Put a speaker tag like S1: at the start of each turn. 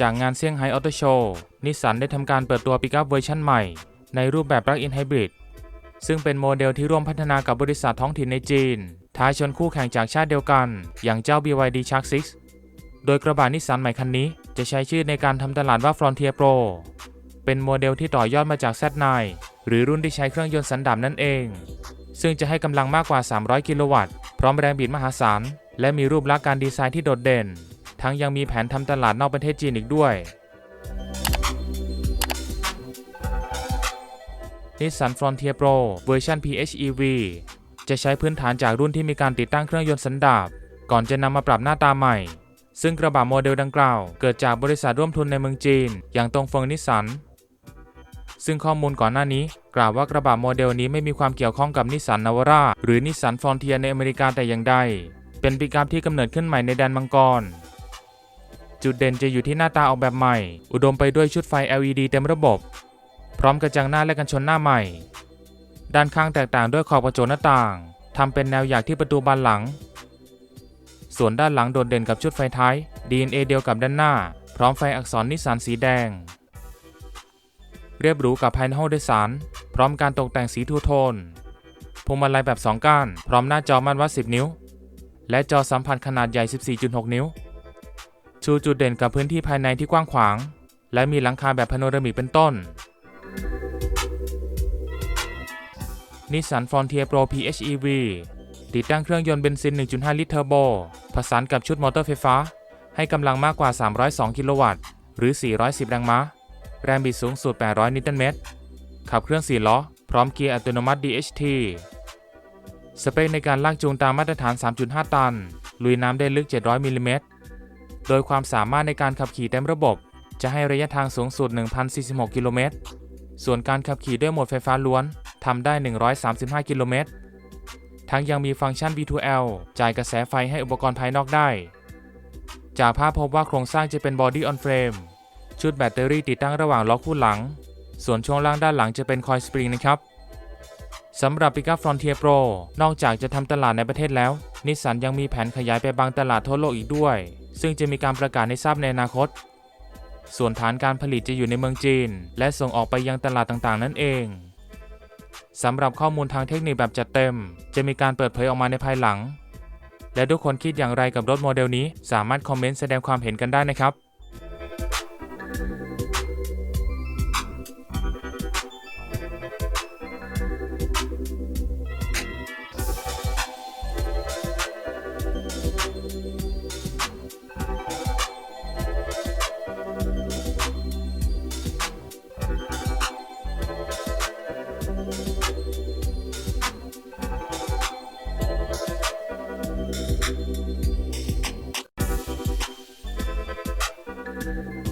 S1: จากงานเซี่ยงไฮ้ออโตโชว์นิสสันได้ทำการเปิดตัวปิกอัพเวอร์ชันใหม่ ในรูปแบบ Plug-in Hybrid ซึ่งเป็นโมเดลที่ร่วมพัฒนากับบริษัทท้องถิ่นในจีน ท้าชนคู่แข่งจากชาติเดียวกัน อย่างเจ้า BYD Shark 6 โดยกระบะนิสสันใหม่คันนี้จะใช้ชื่อในการทำตลาดว่า Frontier Pro เป็นโมเดลที่ต่อยอดมาจาก Z9 หรือรุ่นที่ใช้เครื่องยนต์สันดาปนั่นเอง ซึ่งจะให้กำลังมากกว่า 300 กิโลวัตต์ พร้อมแรงบิดมหาศาล และมีรูปลักษณ์การดีไซน์ที่โดดเด่น ทั้งยังมีแผนทำตลาดนอกประเทศจีนอีกด้วย Nissan Frontier Pro เวอร์ชัน PHEV จะใช้พื้นฐานจากรุ่นที่มีการติดตั้งเครื่องยนต์สันดาปก่อนจะนำมาปรับหน้าตาใหม่ ซึ่งกระบะโมเดลดังกล่าว เกิดจากบริษัทร่วมทุนในเมืองจีน อย่างตรงเฟิงนิสสัน ซึ่งข้อมูลก่อนหน้านี้ กล่าวว่ากระบะโมเดลนี้ไม่มีความเกี่ยวข้องกับนิสสันนาวาร่าหรือนิสสันฟรอนเทียในอเมริกาแต่อย่างใด เป็นปิกอัพที่กำเนิดขึ้นใหม่ในแดนมังกร จุดเด่นจะอยู่ที่หน้าตาออกแบบใหม่ อุดมไปด้วยชุดไฟ LED เต็มระบบ พร้อมกระจังหน้าและกันชนหน้าใหม่ ด้านข้างแตกต่างด้วยขอบกระจกหน้าต่างทำเป็นแนวหยักที่ประตูบานหลัง ส่วนด้านหลังโดดเด่นกับชุดไฟท้าย DNA เดียวกับด้านหน้า พร้อมไฟอักษรนิสสันสีแดง เรียบหรูกับภายในห้องโดยสาร พร้อมการตกแต่งสีทูโทนพวงมาลัยแบบ 2 ก้าน พร้อมหน้าจอมันวัด 10 นิ้ว และจอสัมผัสขนาดใหญ่ 14.6 นิ้ว ชูจุดเด่นกับพื้นที่ภายในที่กว้างขวาง และมีหลังคาแบบพาโนรามิกเป็นต้นนิสสัน Frontier Pro PHEV ติดตั้งเครื่องยนต์เบนซิน 1.5 ลิตรเทอร์โบ ผสานกับชุดมอเตอร์ไฟฟ้า ให้กำลังมากกว่า 302 กิโลวัตต์ หรือ 410 แรงม้า แรงบิดสูงสุด 800 นิวตันเมตร ขับเคลื่อน4ล้อ พร้อมเกียร์อัตโนมัติ DHT สเปคในการลากจูงตามมาตรฐาน 3.5 ตัน ลุยน้ำได้ลึก 700 มิลลิเมตร โดยความสามารถในการขับขี่เต็มระบบ จะให้ระยะทางสูงสุด 1,046 กิโลเมตร ส่วนการขับขี่ด้วยโหมดไฟฟ้าล้วนทำได้ 135 กิโลเมตร ทั้งยังมีฟังก์ชัน V2L จ่ายกระแสไฟให้อุปกรณ์ภายนอกได้ จากภาพพบว่าโครงสร้างจะเป็น Body on Frame ชุดแบตเตอรี่ติดตั้งระหว่างล้อคู่หลัง ส่วนช่วงล่างด้านหลังจะเป็นคอยสปริงนะครับสำหรับ Pickup Frontier Pro นอกจากจะทำตลาดในประเทศแล้ว นิสสันยังมีแผนขยายไปบางตลาดทั่วโลกอีกด้วย ซึ่งจะมีการประกาศให้ทราบในอนาคต ส่วนฐานการผลิตจะอยู่ในเมืองจีน และส่งออกไปยังตลาดต่างๆ นั่นเองสำหรับข้อมูลทางเทคนิคแบบจัดเต็ม จะมีการเปิดเผยออกมาในภายหลัง และทุกคนคิดอย่างไรกับรถโมเดลนี้ สามารถคอมเมนต์แสดงความเห็นกันได้นะครับ Thank you.